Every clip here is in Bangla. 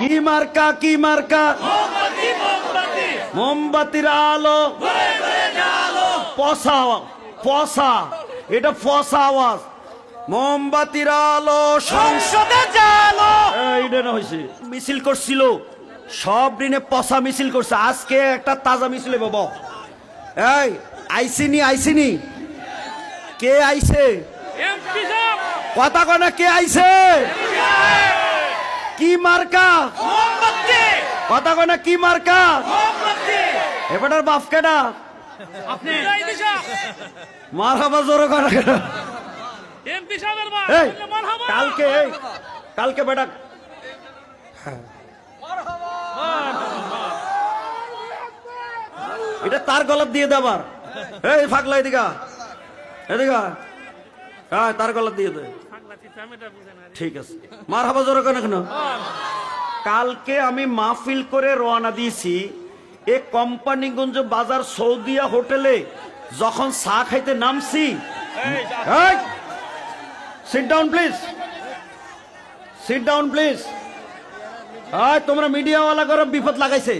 কি মার্কা কি মার্কা? মোমবাতির আলো পসা পসা এটা পসা আওয়াজ। মোমবাতির আলো সংসদে জালো এইটা না হয়েছে মিছিল করছিল। সব দিনে পসা মিছিল করছে। আজকে একটা তাজা মিছিল বাবা এই আইসিনি আইসিনি। কে আইছে? কথা কনা কে আইছে? মার্কা? কথা কনা কি মার্কা? এবারের বাপ জোরে করা এই মারহাবা কালকে কালকে বেটা এটা তার গলাত দিয়ে দেবার এই ফাগলা এদিকা এদিকা হ্যাঁ তার গলাত দিয়ে দে। ঠিক আছে। মার হাবা জোরে কেন কেন? কালকে আমি মাহফিল করে রওনা দিয়েছি এ কোম্পানিগঞ্জ বাজার সৌদিয়া হোটেলে যখন চা খাইতে নামছি। Sit down please sit down please আয় তোমরা মিডিয়াওয়ালা করো বিপদ লাগাইছে।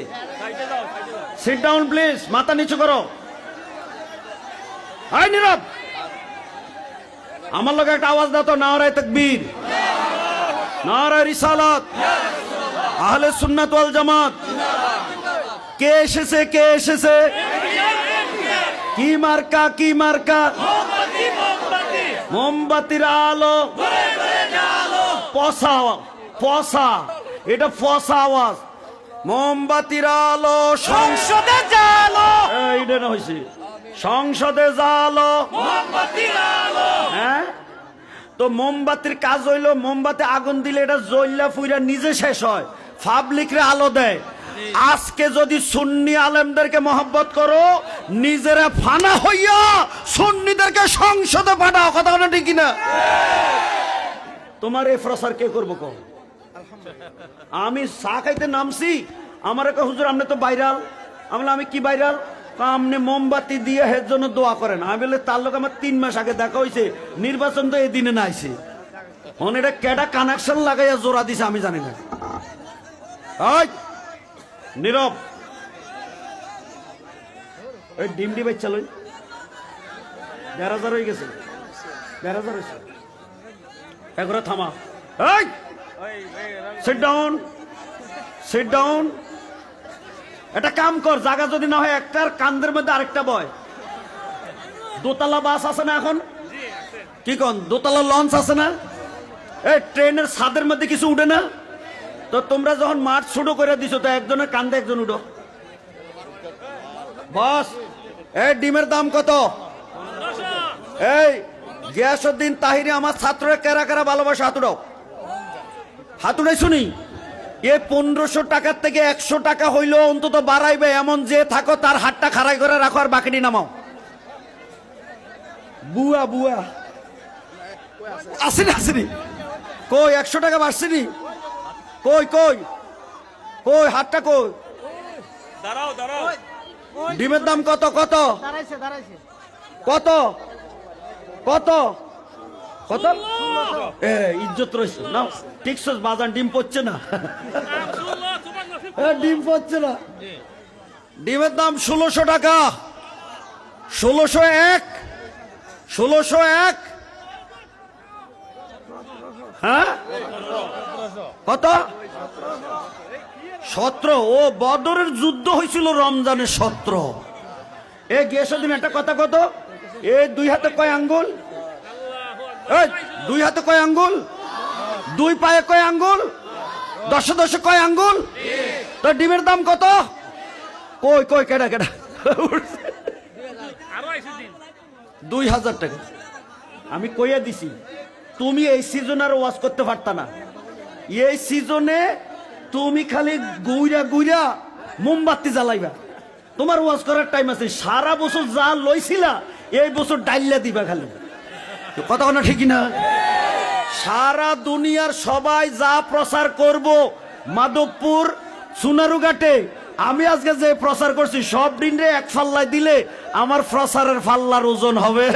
সিট ডাউন প্লিজ মাথা নিচু করো। আয় নীরব! আমার লোক একটা আওয়াজ দাও তো নারায় তকবীর। নারায় রিসালাত। আহলে সুন্নাত ওয়াল জামাত। কে এসেছে কে এসেছে? কি মার্কা কি মার্কা? মোমবাতি মোমবাতি মোমবাতির আলো। পসা পসা এটা ফসা আওয়াজ। মোমবাতির আলো, সংসদে জালো এইটা না হয়েছে সংসদে জালো হ্যাঁ? তো মোমবাতির কাজ হইল, মোমবাতি আগুন দিলে এটা জ্বললা ফুইরা নিজে শেষ হয়। পাবলিকরে আলো দেয়। আজকে যদি সুন্নি আলেমদেরকে মহব্বত করো, নিজেরা ফানা হইয়া সুন্নিদেরকে সংসদে পাঠাও, কথা কথা ঠিক না তোমার এই প্রসার কে করব কো? আমি চা খাইতে নামছি, আমার একটা হুজুর, আপনি তো বাইরাল আমি আমি কি বাইরাল আপনি মোমবাতি দিয়ে হের জন্য দোয়া করেন। আমি বলে তার লোক আমার তিন মাস আগে দেখা হয়েছে নির্বাচন তো এই দিনে না আইছে এখন এটা কেডা কানেকশন লাগাইয়া জোড়া দিছে আমি জানি না। নীরব। ওই ডিম ডি বাচ্চা লই। দেড় হাজার হয়ে গেছে। দেড় হাজার হয়েছে একবার থামা। এই সিট ডাউন সিট ডাউন একটা কাম কর, জায়গা যদি না হয় একটার কান্দের মধ্যে আরেকটা বয়। দোতলা বাস আছে না এখন? কি কন, দোতলা লঞ্চ আছে না? এই ট্রেনের ছাদের মধ্যে কিছু উঠে না? তো তোমরা যখন মাঠ ছোট করে দিছো, তো একজনের কান্দে, একজন উঠো। বস, এই ডিমের দাম কত? এই গিয়াসুদ্দিন তাহিরি আমার ছাত্ররা কেরা কেরা ভালোবাসা হাতুড়ো হাতুড়াই শুনি এ পনেরোশো টাকার থেকে একশো টাকা হইল অন্তত বাড়াইবে। এমন যে থাকো তার হাতটা খাড়াই করে রাখো আর বাকিটি নামাও। বুয়া বুয়া। আসেনি আসেনি। কই একশো টাকা বাড়ছেনি? কই কই? কই হাতটা কই? দাঁড়াও দাঁড়াও। ডিমের দাম কত কত? দাঁড়াইছে দাঁড়াইছে। কত? কত? কত? এ ইজ্জত রয়েছে না ঠিকছে বাজান ডিম পড়ছে না? আব্দুল্লাহ তোমার নসিব ডিম পড়ছে না। ডিমের দাম ষোলোশো টাকা। ষোলোশো এক। ষোলোশো এক। হ্যাঁ? কত? সতেরো। ও বদরের যুদ্ধ হয়েছিল রমজানের সতেরো। এ গিয়েছে দিন একটা কথা কত? এ দুই হাতে কয় আঙ্গুল? দুই হাতে কয় আঙ্গুল? দুই পায়ে কয় আঙ্গুল? দশে দশে কয় আঙ্গুল? তো ডিমের দাম কত? কই কই, কেডা কেডা? দুই হাজার টাকা। আমি কইয়া দিছি, তুমি এই সিজন আর ওয়াশ করতে পারতা না। এই সিজনে তুমি খালি গুইরা গুইরা মোমবাতি জ্বালাইবা। তোমার ওয়াশ করার টাইম আছে। সারা বছর যা লইছিলা, এই বছর ডাইলা দিবা খালি। কথা না ঠিকই না সারা দুনিয়ার সবাই যা প্রচার করব মাধবপুর, সোনারুঘাটে, আমি আজকে যে প্রচার করছি, সব দিন এক ফাল্লায় দিলে আমার প্রচারের ফাল্লার ওজন হবে।